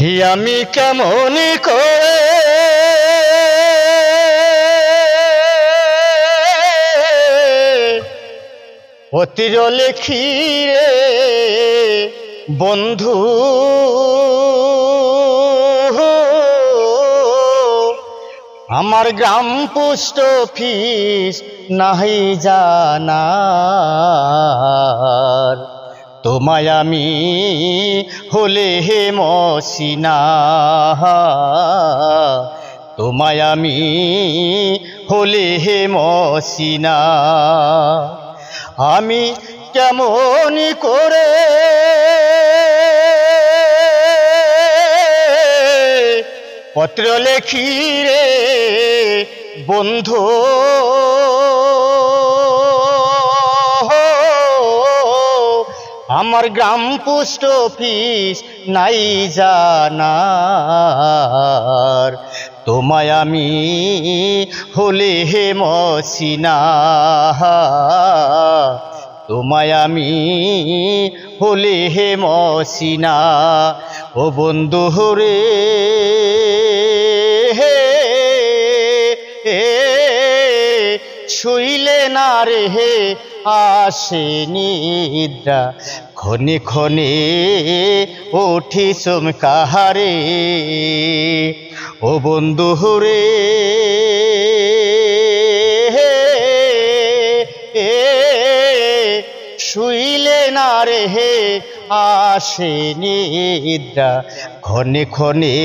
হি আমি কেমন করে অতির লেখি রে বন্ধু। আমার গ্রাম পোস্ট অফিস নাহি জানার। তোমায় আমি হলে হে মসিনা। তোমায় আমি হলে হে মসিনা। আমি কেমন করে পত্র লেখি রে বন্ধু? আমার গ্রাম পোস্ট অফিস নাই জানার। তোমায় আমি হলে হে মসিনা। তোমায় আমি হলে হে মসিনা। ও বন্ধু রে শুইলে না রে হে আসে নিদ্রা। ক্ষণে ক্ষণে ওঠি চমকাহারে ও বন্ধু রে শুইলে না রে হে আসে নিদ্রা ক্ষণে ক্ষণে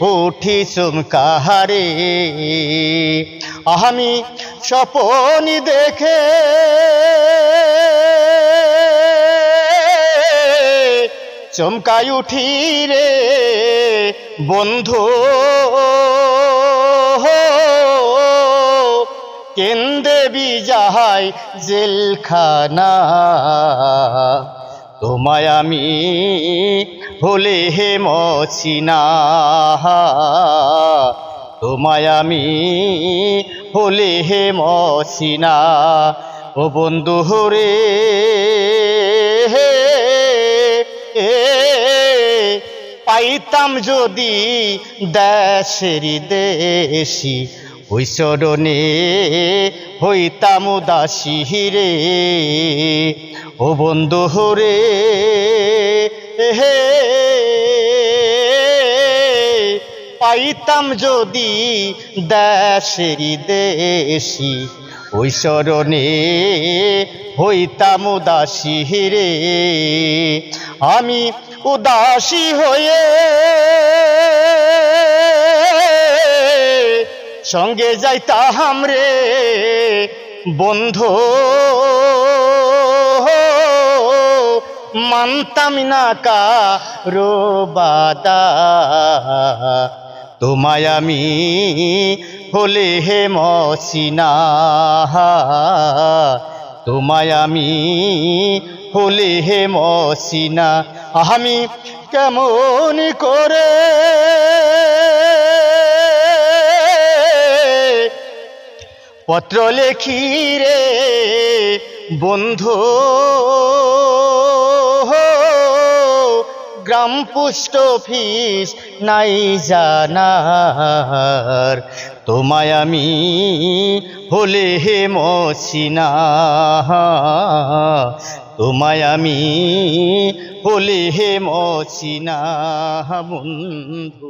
উঠি চমকাহারে আমি স্বপন দেখে চমকাই উঠি রে, বন্ধু। কেন্দ্রে বিজাহাই জেলখানা। তোমায় আমি হলে হে মসিনা তোমায় আমি হলে হে মসিনা ও বন্ধু রে পাইতাম যদি দেশের দেশি চরণে হইতাম উদাসী রে ও বন্ধু রে হে, পাইতাম যদি দেশের দেশি চরণে হইতাম উদাসী রে আমি উদাসী হয়ে সঙ্গে যাইতাম রে, বন্ধু। মানতাম না কা রোবাদা তোমায় আমি হলে হে মসিনা। তোমায় আমি হলে হে মসিনা। আমি কেমন করে পত্র লেখি রে, বন্ধু। গ্রাম পোস্ট অফিস নাই জানার, তোমায় আমি হলে হে মসিনা। তোমায় আমি হলে হে মসিনা বন্ধু।